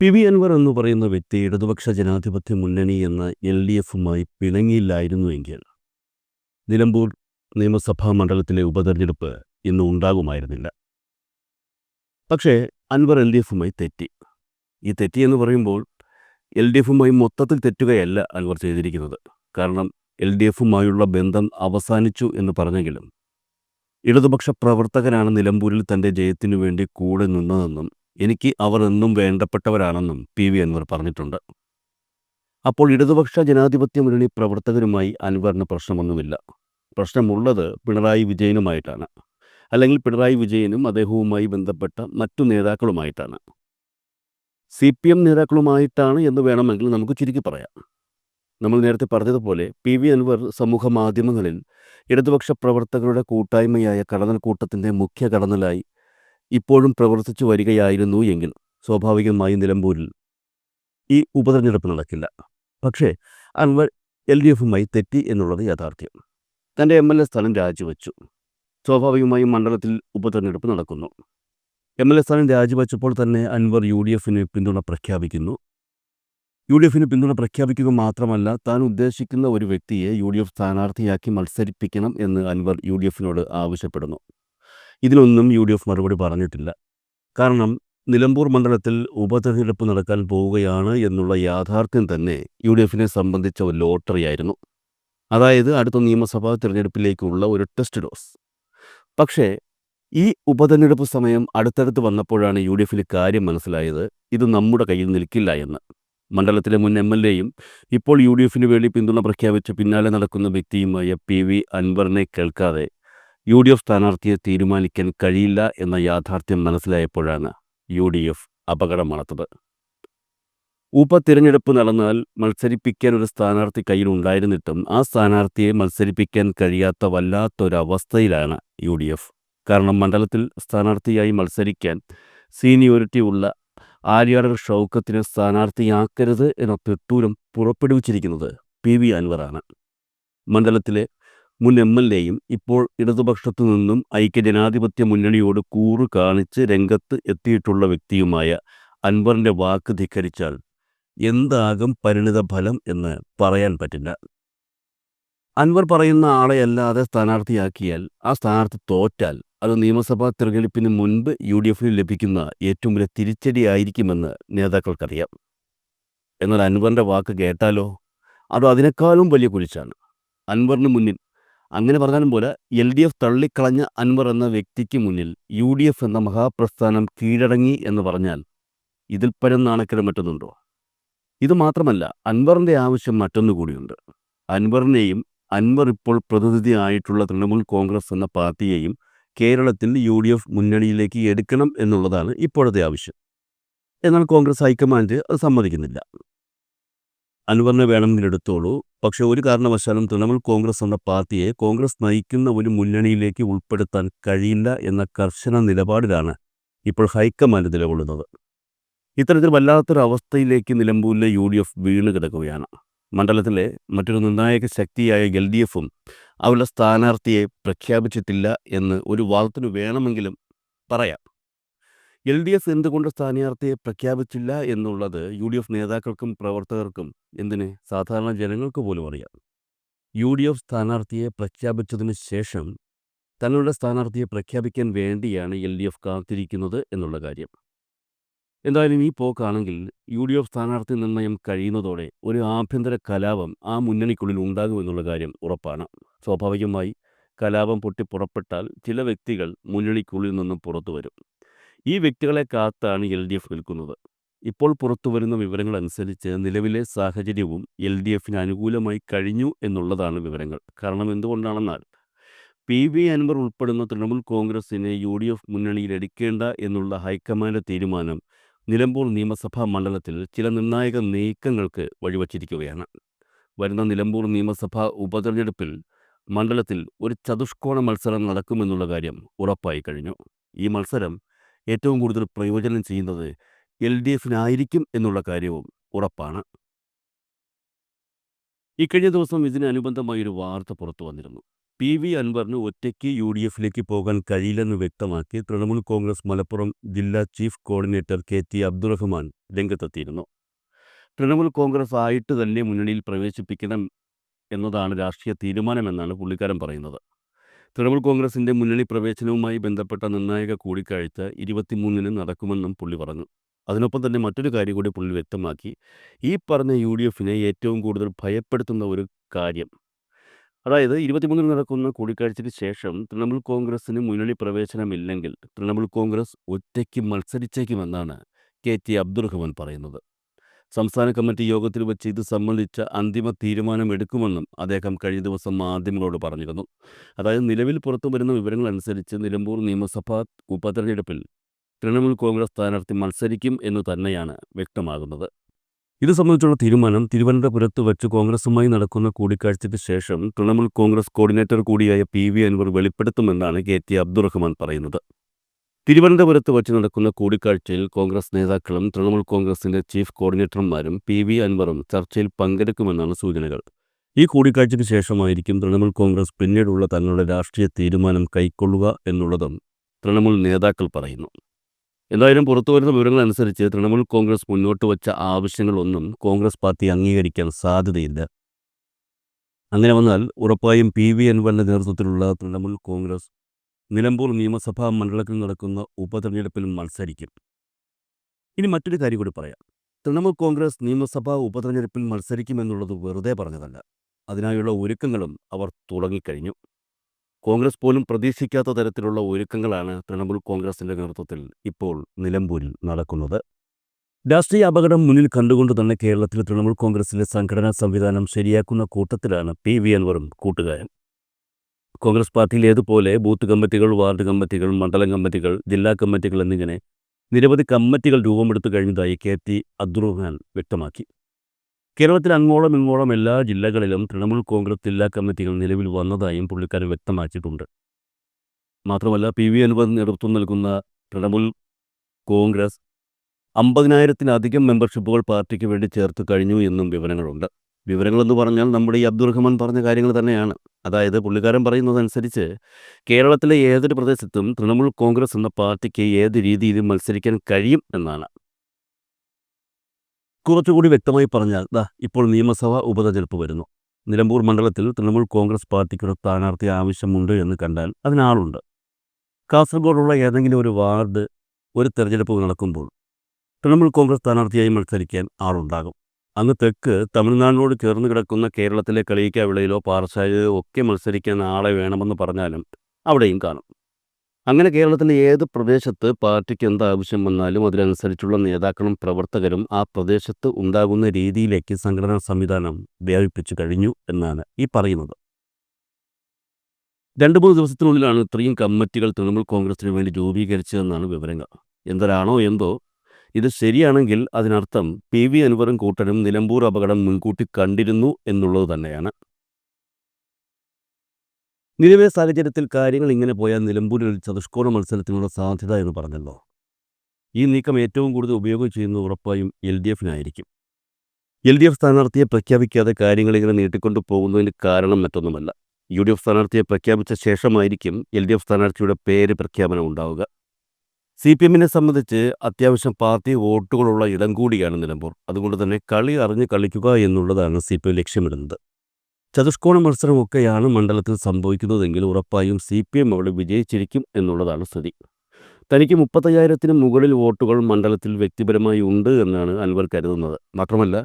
P V Anwar എന്ന് പറയുന്ന വ്യക്തി ഇടതുപക്ഷ ജനാധിപത്യ മുന്നണി എന്ന എൽ ഡി എഫുമായി പിണങ്ങിയില്ലായിരുന്നുവെങ്കിൽ നിലമ്പൂർ നിയമസഭാ മണ്ഡലത്തിലെ ഉപതെരഞ്ഞെടുപ്പ് ഇന്ന് ഉണ്ടാകുമായിരുന്നില്ല. പക്ഷേ അൻവർ എൽ ഡി എഫുമായി തെറ്റി. ഈ തെറ്റി എന്ന് പറയുമ്പോൾ എൽ ഡി എഫുമായി മൊത്തത്തിൽ തെറ്റുകയല്ല അൻവർ ചെയ്തിരിക്കുന്നത്. കാരണം എൽ ഡി എഫുമായുള്ള ബന്ധം അവസാനിച്ചു എന്ന് പറഞ്ഞെങ്കിലും ഇടതുപക്ഷ പ്രവർത്തകനാണ് നിലമ്പൂരിൽ തന്റെ ജയത്തിനു വേണ്ടി കൂടെ നിന്നതെന്നും എനിക്ക് അവർ എന്നും വേണ്ടപ്പെട്ടവരാണെന്നും പി വി അൻവർ പറഞ്ഞിട്ടുണ്ട്. അപ്പോൾ ഇടതുപക്ഷ ജനാധിപത്യ മുന്നണി പ്രവർത്തകരുമായി അൻവറിന് പ്രശ്നമൊന്നുമില്ല. പ്രശ്നമുള്ളത് പിണറായി വിജയനുമായിട്ടാണ്. അല്ലെങ്കിൽ പിണറായി വിജയനും അദ്ദേഹവുമായി ബന്ധപ്പെട്ട മറ്റു നേതാക്കളുമായിട്ടാണ്. സി പി എം നേതാക്കളുമായിട്ടാണ് എന്ന് വേണമെങ്കിൽ നമുക്ക് ചുരുക്കി പറയാം. നമ്മൾ നേരത്തെ പറഞ്ഞതുപോലെ പി വി അൻവർ സമൂഹ മാധ്യമങ്ങളിൽ ഇടതുപക്ഷ പ്രവർത്തകരുടെ കൂട്ടായ്മയായ കടന്നൽക്കൂട്ടത്തിന്റെ മുഖ്യ കടന്നലായി ഇപ്പോഴും പ്രവർത്തിച്ചു വരികയായിരുന്നു എങ്കിൽ സ്വാഭാവികമായി നിലമ്പൂരിൽ ഈ ഉപതെരഞ്ഞെടുപ്പ് നടക്കില്ല. പക്ഷേ അൻവർ എൽ ഡി എഫുമായി തെറ്റി എന്നുള്ളത് യാഥാർത്ഥ്യം. തന്റെ എം എൽ എ സ്ഥാനം രാജിവെച്ചു. സ്വാഭാവികമായും മണ്ഡലത്തിൽ ഉപതെരഞ്ഞെടുപ്പ് നടക്കുന്നു. എം എൽ എ സ്ഥാനം രാജിവെച്ചപ്പോൾ തന്നെ അൻവർ യു ഡി എഫിന് പിന്തുണ പ്രഖ്യാപിക്കുന്നു. യു ഡി എഫിന് പിന്തുണ പ്രഖ്യാപിക്കുക മാത്രമല്ല താൻ ഉദ്ദേശിക്കുന്ന ഒരു വ്യക്തിയെ യു ഡി എഫ് സ്ഥാനാർത്ഥിയാക്കി മത്സരിപ്പിക്കണം എന്ന് അൻവർ യു ഡി എഫിനോട് ആവശ്യപ്പെടുന്നു. ഇതിനൊന്നും യു ഡി എഫ് മറുപടി പറഞ്ഞിട്ടില്ല. കാരണം നിലമ്പൂർ മണ്ഡലത്തിൽ ഉപതെരഞ്ഞെടുപ്പ് നടക്കാൻ പോവുകയാണ് എന്നുള്ള യാഥാർത്ഥ്യം തന്നെ യു ഡി എഫിനെ സംബന്ധിച്ച ഒരു ലോട്ടറിയായിരുന്നു അതായത് അടുത്ത നിയമസഭാ തിരഞ്ഞെടുപ്പിലേക്കുള്ള ഒരു ടെസ്റ്റ് ഡോസ്. പക്ഷേ ഈ ഉപതെരഞ്ഞെടുപ്പ് സമയം അടുത്തടുത്ത് വന്നപ്പോഴാണ് യു ഡി എഫിന് കാര്യം മനസ്സിലായത് ഇത് നമ്മുടെ കയ്യിൽ നിൽക്കില്ല എന്ന്. മണ്ഡലത്തിലെ മുൻ എം എൽ എയും ഇപ്പോൾ യു ഡി എഫിന് വേണ്ടി പിന്തുണ പ്രഖ്യാപിച്ച് പിന്നാലെ നടക്കുന്ന വ്യക്തിയുമായ പി വി അൻവറിനെ കേൾക്കാതെ യു ഡി എഫ് സ്ഥാനാർത്ഥിയെ തീരുമാനിക്കാൻ കഴിയില്ല എന്ന യാഥാർത്ഥ്യം മനസ്സിലായപ്പോഴാണ് യു ഡി എഫ് അപകടം മണത്തത് ഉപതിരഞ്ഞെടുപ്പ് നടന്നാൽ മത്സരിപ്പിക്കാൻ ഒരു സ്ഥാനാർത്ഥി കയ്യിൽ ഉണ്ടായിരുന്നിട്ടും ആ സ്ഥാനാർത്ഥിയെ മത്സരിപ്പിക്കാൻ കഴിയാത്ത വല്ലാത്തൊരവസ്ഥയിലാണ് യു ഡി എഫ് കാരണം മണ്ഡലത്തിൽ സ്ഥാനാർത്ഥിയായി മത്സരിക്കാൻ സീനിയോറിറ്റി ഉള്ള ആര്യാടർ ഷൗക്കത്തിനെ സ്ഥാനാർത്ഥിയാക്കരുത് എന്ന തെട്ടൂരം പുറപ്പെടുവിച്ചിരിക്കുന്നത് പി വി അൻവറാണ്. മണ്ഡലത്തിലെ മുൻ എം എൽ എയും ഇപ്പോൾ ഇടതുപക്ഷത്തു നിന്നും ഐക്യജനാധിപത്യ മുന്നണിയോട് കൂറു കാണിച്ച് രംഗത്ത് എത്തിയിട്ടുള്ള വ്യക്തിയുമായ അൻവറിന്റെ വാക്ക് ധിക്കരിച്ചാൽ എന്താകും പരിണിത ഫലം എന്ന് പറയാൻ പറ്റില്ല. അൻവർ പറയുന്ന ആളെ അല്ലാതെ സ്ഥാനാർത്ഥിയാക്കിയാൽ ആ സ്ഥാനാർത്ഥി തോറ്റാൽ അത് നിയമസഭാ തിരഞ്ഞെടുപ്പിന് മുൻപ് യു ഡി എഫിന് ലഭിക്കുന്ന ഏറ്റവും വലിയ തിരിച്ചടിയായിരിക്കുമെന്ന് നേതാക്കൾക്കറിയാം. എന്നാൽ അൻവറിന്റെ വാക്ക് കേട്ടാലോ? അത് അതിനേക്കാളും വലിയ കുരിശാണ്? അൻവറിന് മുന്നിൽ അങ്ങനെ പറഞ്ഞാലും പോലെ എൽ ഡി എഫ് തള്ളിക്കളഞ്ഞ അൻവർ എന്ന വ്യക്തിക്ക് മുന്നിൽ യു ഡി എഫ് എന്ന മഹാപ്രസ്ഥാനം കീഴടങ്ങി എന്ന് പറഞ്ഞാൽ ഇതിൽ പരം നാണക്കേട് മറ്റൊന്നുണ്ടോ? ഇത് മാത്രമല്ല അൻവറിന്റെ ആവശ്യം മറ്റൊന്നുകൂടിയുണ്ട് അൻവറിനെയും അൻവർ ഇപ്പോൾ പ്രതിനിധി ആയിട്ടുള്ള തൃണമൂൽ കോൺഗ്രസ് എന്ന പാർട്ടിയെയും കേരളത്തിൽ യു ഡി എഫ് മുന്നണിയിലേക്ക് എടുക്കണം എന്നുള്ളതാണ് ഇപ്പോഴത്തെ ആവശ്യം. എന്നാൽ കോൺഗ്രസ് ഹൈക്കമാൻഡ് അത് സമ്മതിക്കുന്നില്ല. അൻവറിനെ വേണമെങ്കിൽ എടുത്തോളൂ പക്ഷെ ഒരു കാരണവശാലും തൃണമൂൽ കോൺഗ്രസ് എന്ന പാർട്ടിയെ കോൺഗ്രസ് നയിക്കുന്ന ഒരു മുന്നണിയിലേക്ക് ഉൾപ്പെടുത്താൻ കഴിയില്ല എന്ന കർശന നിലപാടിലാണ് ഇപ്പോൾ ഹൈക്കമാൻഡ് നിലകൊള്ളുന്നത്. ഇത്തരത്തിൽ വല്ലാത്തൊരു അവസ്ഥയിലേക്ക് നിലമ്പൂരിലെ യു ഡി എഫ് വീണ് കിടക്കുകയാണ്. മണ്ഡലത്തിലെ മറ്റൊരു നിർണായക ശക്തിയായ എൽ ഡി എഫും അവരുടെ സ്ഥാനാർത്ഥിയെ പ്രഖ്യാപിച്ചിട്ടില്ല എന്ന് ഒരു വാദത്തിന് വേണമെങ്കിലും പറയാം. എൽ ഡി എഫ് എന്തുകൊണ്ട് സ്ഥാനാർത്ഥിയെ പ്രഖ്യാപിച്ചില്ല എന്നുള്ളത് യു ഡി എഫ് നേതാക്കൾക്കും പ്രവർത്തകർക്കും എന്തിന് സാധാരണ ജനങ്ങൾക്ക് പോലും അറിയാം. യു ഡി എഫ് സ്ഥാനാർത്ഥിയെ പ്രഖ്യാപിച്ചതിന് ശേഷം തങ്ങളുടെ സ്ഥാനാർത്ഥിയെ പ്രഖ്യാപിക്കാൻ വേണ്ടിയാണ് എൽ ഡി എഫ് കാത്തിരിക്കുന്നത് എന്നുള്ള കാര്യം. എന്തായാലും ഈ പോക്കാണെങ്കിൽ യു ഡി എഫ് സ്ഥാനാർത്ഥി നിർണയം കഴിയുന്നതോടെ ഒരു ആഭ്യന്തര കലാപം ആ മുന്നണിക്കുള്ളിൽ ഉണ്ടാകുമെന്നുള്ള കാര്യം ഉറപ്പാണ്. സ്വാഭാവികമായി കലാപം പൊട്ടി പുറപ്പെട്ടാൽ ചില വ്യക്തികൾ മുന്നണിക്കുള്ളിൽ നിന്നും പുറത്തു വരും. ഈ വ്യക്തികളെ കാത്താണ് എൽ ഡി എഫ് നിൽക്കുന്നത്. ഇപ്പോൾ പുറത്തു വരുന്ന വിവരങ്ങൾ അനുസരിച്ച് നിലവിലെ സാഹചര്യവും എൽ ഡി എഫിന് അനുകൂലമായി കഴിഞ്ഞു എന്നുള്ളതാണ് വിവരങ്ങൾ. കാരണം എന്തുകൊണ്ടാണെന്നാൽ പി വി അൻവർ ഉൾപ്പെടുന്ന തൃണമൂൽ കോൺഗ്രസിനെ യു ഡി എഫ് മുന്നണിയിൽ എടുക്കേണ്ട എന്നുള്ള ഹൈക്കമാൻഡ് തീരുമാനം നിലമ്പൂർ നിയമസഭാ മണ്ഡലത്തിൽ ചില നിർണായക നീക്കങ്ങൾക്ക് വഴിവച്ചിരിക്കുകയാണ്. വരുന്ന നിലമ്പൂർ നിയമസഭാ ഉപതെരഞ്ഞെടുപ്പിൽ മണ്ഡലത്തിൽ ഒരു ചതുഷ്കോണ മത്സരം നടക്കുമെന്നുള്ള കാര്യം ഉറപ്പായി കഴിഞ്ഞു. ഈ മത്സരം ഏറ്റവും കൂടുതൽ പ്രയോജനം ചെയ്യുന്നത് എൽ ഡി എഫിനായിരിക്കും എന്നുള്ള കാര്യവും ഉറപ്പാണ്. ഇക്കഴിഞ്ഞ ദിവസം ഇതിനനുബന്ധമായി ഒരു വാർത്ത പുറത്തു വന്നിരുന്നു. പി വി അൻവറിന് ഒറ്റയ്ക്ക് യു ഡി എഫിലേക്ക് പോകാൻ കഴിയില്ലെന്ന് വ്യക്തമാക്കി തൃണമൂൽ കോൺഗ്രസ് മലപ്പുറം ജില്ലാ chief coordinator K T Abdurahman രംഗത്തെത്തിയിരുന്നു. തൃണമൂൽ കോൺഗ്രസ് ആയിട്ട് തന്നെ മുന്നണിയിൽ പ്രവേശിപ്പിക്കണം എന്നതാണ് രാഷ്ട്രീയ തീരുമാനമെന്നാണ് പുള്ളിക്കാരൻ പറയുന്നത്. തൃണമൂൽ കോൺഗ്രസിന്റെ മുന്നണി പ്രവേശനവുമായി ബന്ധപ്പെട്ട നിർണായക കൂടിക്കാഴ്ച ഇരുപത്തിമൂന്നിന് നടക്കുമെന്നും പുള്ളി പറഞ്ഞു. അതിനൊപ്പം തന്നെ മറ്റൊരു കാര്യം കൂടി പുള്ളി വ്യക്തമാക്കി. ഈ പറഞ്ഞ യു ഡി എഫിനെ ഏറ്റവും കൂടുതൽ ഭയപ്പെടുത്തുന്ന ഒരു കാര്യം. അതായത് ഇരുപത്തിമൂന്നിന് നടക്കുന്ന കൂടിക്കാഴ്ചയ്ക്ക് ശേഷം തൃണമൂൽ കോൺഗ്രസിന് മുന്നണി പ്രവേശനമില്ലെങ്കിൽ തൃണമൂൽ കോൺഗ്രസ് ഒറ്റയ്ക്ക് മത്സരിച്ചേക്കുമെന്നാണ് കെ ടി അബ്ദുറഹ്മാൻ പറയുന്നത്. സംസ്ഥാന കമ്മിറ്റി യോഗത്തിൽ വെച്ച് ഇത് സംബന്ധിച്ച അന്തിമ തീരുമാനമെടുക്കുമെന്നും അദ്ദേഹം കഴിഞ്ഞ ദിവസം മാധ്യമങ്ങളോട് പറഞ്ഞിരുന്നു. അതായത് നിലവിൽ പുറത്തു വരുന്ന വിവരങ്ങൾ അനുസരിച്ച് നിലമ്പൂർ നിയമസഭാ ഉപതെരഞ്ഞെടുപ്പിൽ തൃണമൂൽ കോൺഗ്രസ് സ്ഥാനാർത്ഥി മത്സരിക്കും എന്ന് തന്നെയാണ് വ്യക്തമാകുന്നത്. ഇത് സംബന്ധിച്ചുള്ള തീരുമാനം തിരുവനന്തപുരത്ത് വെച്ച് കോൺഗ്രസുമായി നടക്കുന്ന കൂടിക്കാഴ്ചയ്ക്ക് ശേഷം തൃണമൂൽ കോൺഗ്രസ് കോർഡിനേറ്റർ കൂടിയായ പി വി അൻവർ വെളിപ്പെടുത്തുമെന്നാണ് കെ ടി അബ്ദുറഹ്മാൻ പറയുന്നത്. തിരുവനന്തപുരത്ത് വച്ച് നടക്കുന്ന കൂടിക്കാഴ്ചയിൽ കോൺഗ്രസ് നേതാക്കളും തൃണമൂൽ കോൺഗ്രസിന്റെ ചീഫ് കോർഡിനേറ്റർമാരും പി വി അൻവറും ചർച്ചയിൽ പങ്കെടുക്കുമെന്നാണ് സൂചനകൾ. ഈ കൂടിക്കാഴ്ചയ്ക്ക് ശേഷമായിരിക്കും തൃണമൂൽ കോൺഗ്രസ് പിന്നീടുള്ള തങ്ങളുടെ രാഷ്ട്രീയ തീരുമാനം കൈക്കൊള്ളുക എന്നുള്ളതും തൃണമൂൽ നേതാക്കൾ പറയുന്നു. എന്തായാലും പുറത്തുവരുന്ന വിവരങ്ങൾ അനുസരിച്ച് തൃണമൂൽ കോൺഗ്രസ് മുന്നോട്ട് വച്ച ആവശ്യങ്ങളൊന്നും കോൺഗ്രസ് പാർട്ടി അംഗീകരിക്കാൻ സാധ്യതയില്ല. അങ്ങനെ വന്നാൽ ഉറപ്പായും പി വി അൻവറിന്റെ നേതൃത്വത്തിലുള്ള തൃണമൂൽ കോൺഗ്രസ് നിലമ്പൂർ നിയമസഭാ മണ്ഡലത്തിൽ നടക്കുന്ന ഉപതെരഞ്ഞെടുപ്പിൽ മത്സരിക്കും. ഇനി മറ്റൊരു കാര്യം കൂടി പറയാം. തൃണമൂൽ കോൺഗ്രസ് നിയമസഭാ ഉപതെരഞ്ഞെടുപ്പിൽ മത്സരിക്കുമെന്നുള്ളത് വെറുതെ പറഞ്ഞതല്ല. അതിനായുള്ള ഒരുക്കങ്ങളും അവർ തുടങ്ങിക്കഴിഞ്ഞു. കോൺഗ്രസ് പോലും പ്രതീക്ഷിക്കാത്ത തരത്തിലുള്ള ഒരുക്കങ്ങളാണ് തൃണമൂൽ കോൺഗ്രസിന്റെ നേതൃത്വത്തിൽ ഇപ്പോൾ നിലമ്പൂരിൽ നടക്കുന്നത്. രാഷ്ട്രീയ അപകടം മുന്നിൽ കണ്ടുകൊണ്ട് തന്നെ കേരളത്തിലെ തൃണമൂൽ കോൺഗ്രസിലെ സംഘടനാ സംവിധാനം ശരിയാക്കുന്ന കൂട്ടത്തിലാണ് പി. വി. അൻവറും കൂട്ടുകാരൻ. കോൺഗ്രസ് പാർട്ടിയിൽ ഏതുപോലെ ബൂത്ത് കമ്മിറ്റികൾ വാർഡ് കമ്മിറ്റികൾ മണ്ഡലം കമ്മിറ്റികൾ ജില്ലാ കമ്മിറ്റികൾ എന്നിങ്ങനെ നിരവധി കമ്മിറ്റികൾ രൂപമെടുത്തു കഴിഞ്ഞതായി കെ ടി അബ്ദുറഹ്മാൻ വ്യക്തമാക്കി. കേരളത്തിൽ അങ്ങോളം ഇങ്ങോളം എല്ലാ ജില്ലകളിലും തൃണമൂൽ കോൺഗ്രസ് ജില്ലാ കമ്മിറ്റികൾ നിലവിൽ വന്നതായും പുള്ളിക്കാരൻ വ്യക്തമാക്കിയിട്ടുണ്ട്. മാത്രമല്ല പി വി അൻവർ നേതൃത്വം നൽകുന്ന തൃണമൂൽ കോൺഗ്രസ് അമ്പതിനായിരത്തിലധികം മെമ്പർഷിപ്പുകൾ പാർട്ടിക്ക് വേണ്ടി ചേർത്ത് കഴിഞ്ഞു എന്നും വിവരങ്ങളുണ്ട്. വിവരങ്ങളെന്ന് പറഞ്ഞാൽ നമ്മുടെ ഈ അബ്ദുറഹ്മാൻ പറഞ്ഞ കാര്യങ്ങൾ തന്നെയാണ്. അതായത് പുള്ളിക്കാരൻ പറയുന്നതനുസരിച്ച് കേരളത്തിലെ ഏതൊരു പ്രദേശത്തും തൃണമൂൽ കോൺഗ്രസ് എന്ന പാർട്ടിക്ക് ഏത് രീതിയിലും മത്സരിക്കാൻ കഴിയും എന്നാണ്. കുറച്ചുകൂടി വ്യക്തമായി പറഞ്ഞാൽ ദാ ഇപ്പോൾ നിയമസഭാ ഉപതെരഞ്ഞെടുപ്പ് വരുന്നു. നിലമ്പൂർ മണ്ഡലത്തിൽ തൃണമൂൽ കോൺഗ്രസ് പാർട്ടിക്കൊരു സ്ഥാനാർത്ഥി ആവശ്യമുണ്ട് എന്ന് കണ്ടാൽ അതിനാളുണ്ട്. കാസർഗോഡുള്ള ഏതെങ്കിലും ഒരു വാർഡ് ഒരു തെരഞ്ഞെടുപ്പ് നടക്കുമ്പോൾ തൃണമൂൽ കോൺഗ്രസ് സ്ഥാനാർത്ഥിയായി മത്സരിക്കാൻ ആളുണ്ടാകും. അങ്ങ് തെക്ക് തമിഴ്നാടിനോട് ചേർന്ന് കിടക്കുന്ന കേരളത്തിലെ കളിയിക്കാവിളയിലോ പാറശാലയിലോ ഒക്കെ മത്സരിക്കാൻ ആളെ വേണമെന്ന് പറഞ്ഞാലും അവിടെയും കാണും. അങ്ങനെ കേരളത്തിലെ ഏത് പ്രദേശത്ത് പാർട്ടിക്ക് എന്ത് ആവശ്യം വന്നാലും അതിനനുസരിച്ചുള്ള നേതാക്കളും പ്രവർത്തകരും ആ പ്രദേശത്ത് ഉണ്ടാകുന്ന രീതിയിലേക്ക് സംഘടനാ സംവിധാനം വ്യാപിപ്പിച്ചു കഴിഞ്ഞു എന്നാണ് ഈ പറയുന്നത്. രണ്ട് മൂന്ന് ദിവസത്തിനുള്ളിലാണ് ഇത്രയും കമ്മിറ്റികൾ തൃണമൂൽ കോൺഗ്രസിന് വേണ്ടി രൂപീകരിച്ചതെന്നാണ് വിവരങ്ങൾ. എന്തരാണോ എന്തോ ഇത് ശരിയാണെങ്കിൽ അതിനർത്ഥം പി വി അൻവറും കൂട്ടരും നിലമ്പൂർ അപകടം മുൻകൂട്ടി കണ്ടിരുന്നു എന്നുള്ളത് തന്നെയാണ്. നിലവിലെ സാഹചര്യത്തിൽ കാര്യങ്ങൾ ഇങ്ങനെ പോയാൽ നിലമ്പൂരിൽ ഒരു ചതുഷ്കോണ മത്സരത്തിനുള്ള സാധ്യത എന്ന് പറഞ്ഞല്ലോ. ഈ നീക്കം ഏറ്റവും കൂടുതൽ ഉപയോഗം ചെയ്യുന്നത് ഉറപ്പായും എൽ ഡി എഫിനായിരിക്കും. എൽ ഡി എഫ് സ്ഥാനാർത്ഥിയെ പ്രഖ്യാപിക്കാതെ കാര്യങ്ങൾ ഇങ്ങനെ നീട്ടിക്കൊണ്ടു പോകുന്നതിന് കാരണം മറ്റൊന്നുമല്ല. യു ഡി എഫ് സ്ഥാനാർത്ഥിയെ പ്രഖ്യാപിച്ച ശേഷമായിരിക്കും എൽ ഡി എഫ് സ്ഥാനാർത്ഥിയുടെ പേര് പ്രഖ്യാപനം ഉണ്ടാവുക. സി പി എമ്മിനെ സംബന്ധിച്ച് അത്യാവശ്യം പാർട്ടി വോട്ടുകളുള്ള ഇടം കൂടിയാണ് നിലമ്പൂർ. അതുകൊണ്ട് തന്നെ കളി അറിഞ്ഞ് കളിക്കുക എന്നുള്ളതാണ് സി പി എം ലക്ഷ്യമിടുന്നത്. ചതുഷ്കോണ മത്സരമൊക്കെയാണ് മണ്ഡലത്തിൽ സംഭവിക്കുന്നതെങ്കിൽ ഉറപ്പായും സി പി എം അവിടെ വിജയിച്ചിരിക്കും എന്നുള്ളതാണ് സ്ഥിതി. തനിക്ക് മുപ്പത്തയ്യായിരത്തിന് മുകളിൽ വോട്ടുകൾ മണ്ഡലത്തിൽ വ്യക്തിപരമായി ഉണ്ട് എന്നാണ് അൻവർ കരുതുന്നത്. മാത്രമല്ല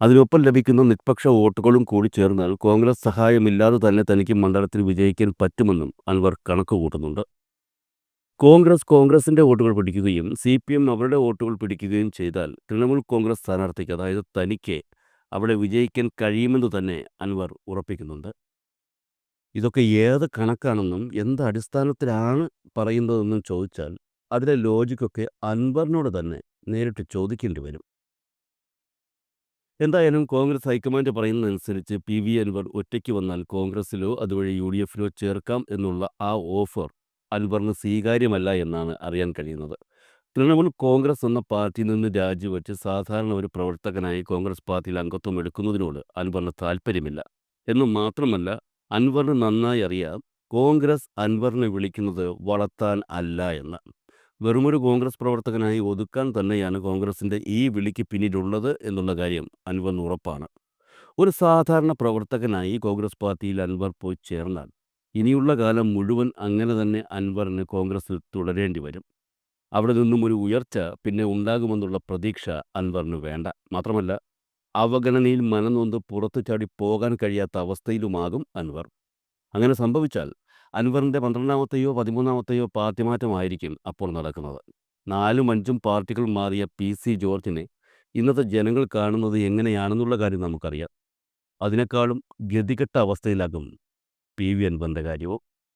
അതിനൊപ്പം ലഭിക്കുന്ന നിഷ്പക്ഷ വോട്ടുകളും കൂടി ചേർന്നാൽ കോൺഗ്രസ് സഹായമില്ലാതെ തന്നെ തനിക്ക് മണ്ഡലത്തിൽ വിജയിക്കാൻ പറ്റുമെന്നും അൻവർ കണക്ക് കൂട്ടുന്നുണ്ട് കോൺഗ്രസ് കോൺഗ്രസിന്റെ വോട്ടുകൾ പിടിക്കുകയും സി പി എം അവരുടെ വോട്ടുകൾ പിടിക്കുകയും ചെയ്താൽ തൃണമൂൽ കോൺഗ്രസ് സ്ഥാനാർത്ഥിക്ക് അതായത് തനിക്ക് അവിടെ വിജയിക്കാൻ കഴിയുമെന്ന് തന്നെ അൻവർ ഉറപ്പിക്കുന്നുണ്ട്. ഇതൊക്കെ ഏത് കണക്കാണെന്നും എന്ത് അടിസ്ഥാനത്തിലാണ് പറയുന്നതെന്നും ചോദിച്ചാൽ അതിലെ ലോജിക്കൊക്കെ അൻവറിനോട് തന്നെ നേരിട്ട് ചോദിക്കേണ്ടി വരും. എന്തായാലും കോൺഗ്രസ് ഹൈക്കമാൻഡ് പറയുന്നതനുസരിച്ച് പി വി അൻവർ ഒറ്റയ്ക്ക് വന്നാൽ കോൺഗ്രസിലോ അതുവഴി യു ഡി എഫിലോ ചേർക്കാം എന്നുള്ള ആ ഓഫർ അൻവറിന് സ്വീകാര്യമല്ല എന്നാണ് അറിയാൻ കഴിയുന്നത്. തൃണമൂൽ കോൺഗ്രസ് എന്ന പാർട്ടിയിൽ നിന്ന് രാജിവെച്ച് സാധാരണ ഒരു പ്രവർത്തകനായി കോൺഗ്രസ് പാർട്ടിയിൽ അംഗത്വം എടുക്കുന്നതിനോട് അൻവറിന് താല്പര്യമില്ല എന്ന് മാത്രമല്ല അൻവറിന് നന്നായി അറിയാം കോൺഗ്രസ് അൻവറിനെ വിളിക്കുന്നത് വളർത്താൻ അല്ല എന്ന്. വെറുമൊരു കോൺഗ്രസ് പ്രവർത്തകനായി ഒതുക്കാൻ തന്നെയാണ് കോൺഗ്രസിന്റെ ഈ വിളിക്ക് പിന്നിലുള്ളത് എന്നുള്ള കാര്യം അൻവറിന് ഉറപ്പാണ്. ഒരു സാധാരണ പ്രവർത്തകനായി കോൺഗ്രസ് പാർട്ടിയിൽ അൻവർ പോയി ചേർന്നാൽ ഇനിയുള്ള കാലം മുഴുവൻ അങ്ങനെ തന്നെ അൻവറിന് കോൺഗ്രസിൽ തുടരേണ്ടി വരും. അവിടെ നിന്നും ഒരു ഉയർച്ച പിന്നെ ഉണ്ടാകുമെന്നുള്ള പ്രതീക്ഷ അൻവറിന് വേണ്ട. മാത്രമല്ല അവഗണനയിൽ മനനൊന്ന് പുറത്തു ചാടി പോകാൻ കഴിയാത്ത അവസ്ഥയിലുമാകും അൻവർ. അങ്ങനെ സംഭവിച്ചാൽ അൻവറിന്റെ പന്ത്രണ്ടാമത്തെയോ പതിമൂന്നാമത്തെയോ പാർട്ടി മാറ്റമായിരിക്കും അപ്പോൾ നടക്കുന്നത്. നാലും അഞ്ചും പാർട്ടികൾ മാറിയ പി സി ജോർജിനെ ഇന്നത്തെ ജനങ്ങൾ കാണുന്നത് എങ്ങനെയാണെന്നുള്ള കാര്യം നമുക്കറിയാം. അതിനേക്കാളും ഗതികെട്ട അവസ്ഥയിലാകും പി വി അൻവറിന്റെ കാര്യവും